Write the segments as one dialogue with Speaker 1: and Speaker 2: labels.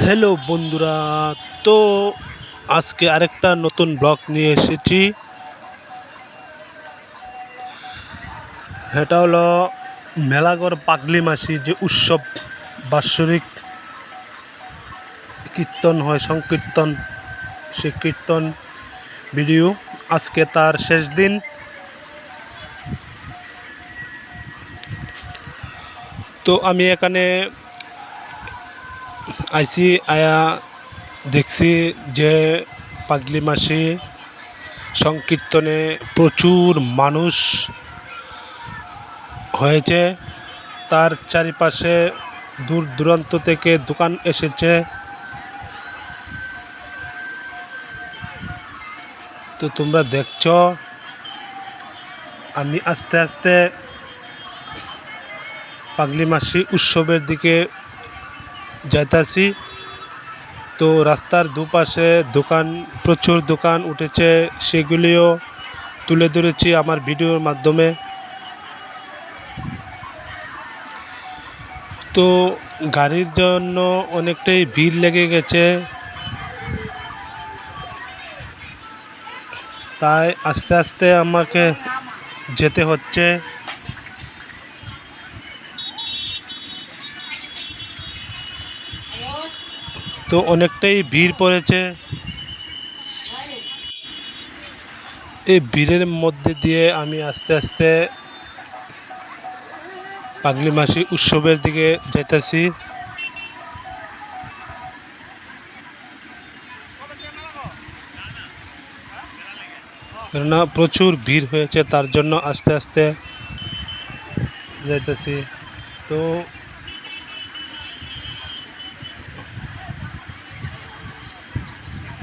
Speaker 1: Hello বন্ধুরা, তো আজকে আরেকটা নতুন ব্লগ নিয়ে এসেছি। এটা হলো মেলাগড় পাগলি মাসি যে উৎসব, বাৎসরিক কীর্তন হয়, সংকীর্তন। সে কীর্তন ভিডিও আজকে তার শেষ দিন। তো আমি এখানে আইসি, আয়া দেখছি যে পাগলি মাসি সংকীর্তনে প্রচুর মানুষ হয়েছে। তার চারিপাশে দূর দূরান্ত থেকে দোকান এসেছে। তো তোমরা দেখছ, আমি আস্তে আস্তে পাগলি মাসি উৎসবের দিকে যাইতাছি। তো রাস্তার দুপাশে দোকান, প্রচুর দোকান উঠেছে, সেগুলিও তুলে ধরেছি আমার ভিডিওর মাধ্যমে। তো গাড়ির জন্য অনেকটাই ভিড় লেগে গেছে। তাই আস্তে আস্তে আমাকে যেতে হচ্ছে। তো অনেকটাই ভিড় পড়েছে। এই ভিড়ের মধ্যে দিয়ে আমি আস্তে আস্তে পাগলি মাসি উৎসবের দিকে যেতেছি কেননা প্রচুর ভিড় হয়েছে, তার জন্য আস্তে আস্তে যাইতেছি। তো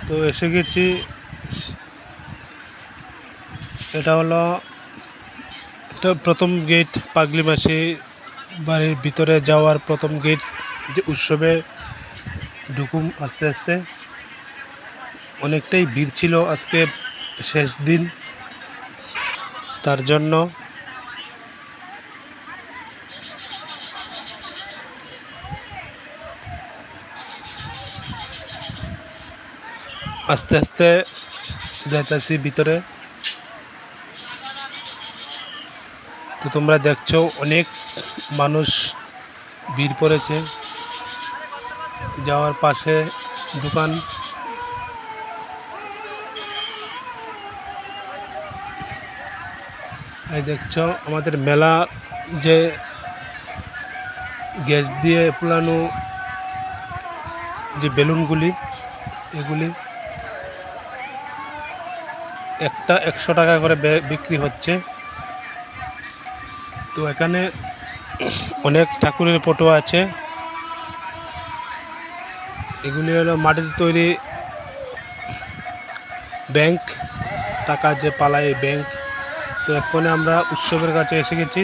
Speaker 1: তো এসে গেছি। এটা হলো এটা প্রথম গেট পাগলি মাসি বাড়ির ভিতরে যাওয়ার প্রথম গেট যে উৎসবে ঢুকুম আস্তে আস্তে। অনেকটাই ভিড় ছিল আজকে শেষ দিন। তার জন্য আস্তে আস্তে যাইতেছি ভিতরে। তো তোমরা দেখছ অনেক মানুষ ভিড় পড়েছে। যাওয়ার পাশে দোকান। এই দেখছ আমাদের মেলা যে গ্যাস দিয়ে পোলানো যে বেলুনগুলি, এগুলি। একটা একশো টাকা করে বিক্রি হচ্ছে। তো এখানে অনেক ঠাকুরের ফটো আছে। এগুলি হলো মাটির তৈরি ব্যাংক, টাকা যে পালায় ব্যাংক। তো এখানে আমরা উৎসবের কাছে এসে গেছি।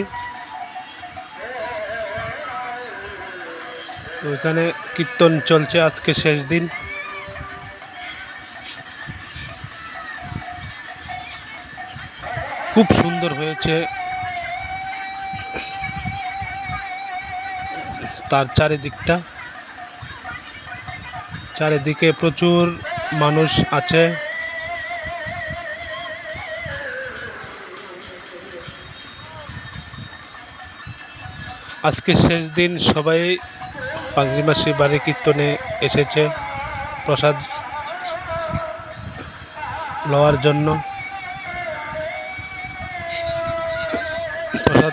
Speaker 1: তো এখানে কীর্তন চলছে আজকে শেষ দিন। খুব সুন্দর হয়েছে। তার চারিদিকটা। চারিদিকে প্রচুর মানুষ আছে। আজকে শেষ দিন, সবাই পাগড়ি মাসি বাড়ি কীর্তনে এসেছে প্রসাদ লওয়ার জন্য।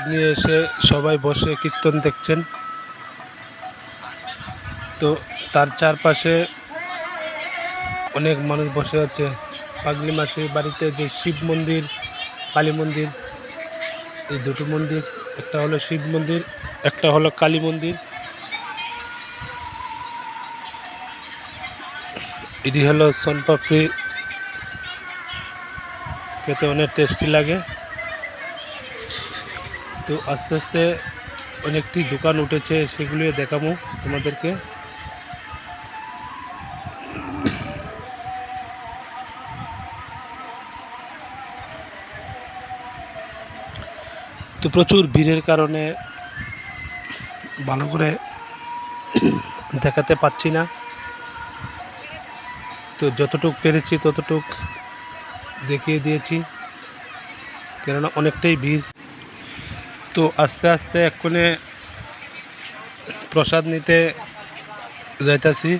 Speaker 1: নিয়ে এসে সবাই বসে কীর্তন দেখছেন। তো তার চারপাশে অনেক মানুষ বসে আছে। পাগলি মাসির বাড়িতে যে শিব মন্দির, কালী মন্দির, এই দুটো মন্দির, একটা হলো শিব মন্দির, একটা হলো কালী মন্দির। এটি হলো সোনপাপড়ি খেতে অনেক টেস্টি লাগে। তো আস্তে আস্তে অনেকটি দোকান উঠেছে সেগুলি দেখাবো তোমাদেরকে। তো প্রচুর ভিড়ের কারণে ভালো করে দেখাতে পাচ্ছি না। তো যতটুক পেরেছি ততটুক দেখিয়ে দিয়েছি, কেননা অনেকটাই ভিড়। তো আস্তে আস্তে এক্ষণে প্রসাদ নিতে যাইতাছি।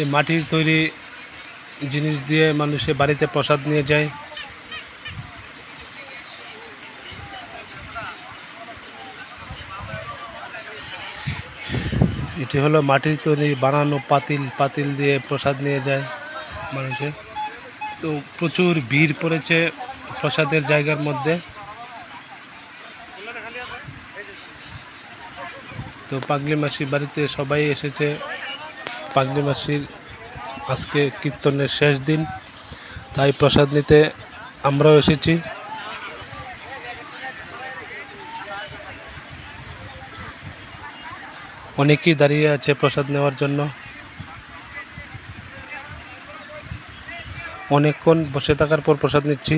Speaker 1: এই মাটির তৈরি জিনিস দিয়ে মানুষে বাড়িতে প্রসাদ নিয়ে যায়। এটি হলো মাটির তৈরি বানানো পাতিল পাতিল দিয়ে প্রসাদ নিয়ে যায় মানুষে। তো প্রচুর ভিড় পড়েছে প্রসাদের জায়গার মধ্যে। তো পাগলি মাসির বাড়িতে সবাই এসেছে। পাগলি মাসির আজকে কীর্তনের শেষ দিন, তাই প্রসাদ নিতে আমরাও এসেছি। অনেকেই দাঁড়িয়ে আছে প্রসাদ নেওয়ার জন্য। অনেকক্ষণ বসে থাকার পর প্রসাদ নিচ্ছি।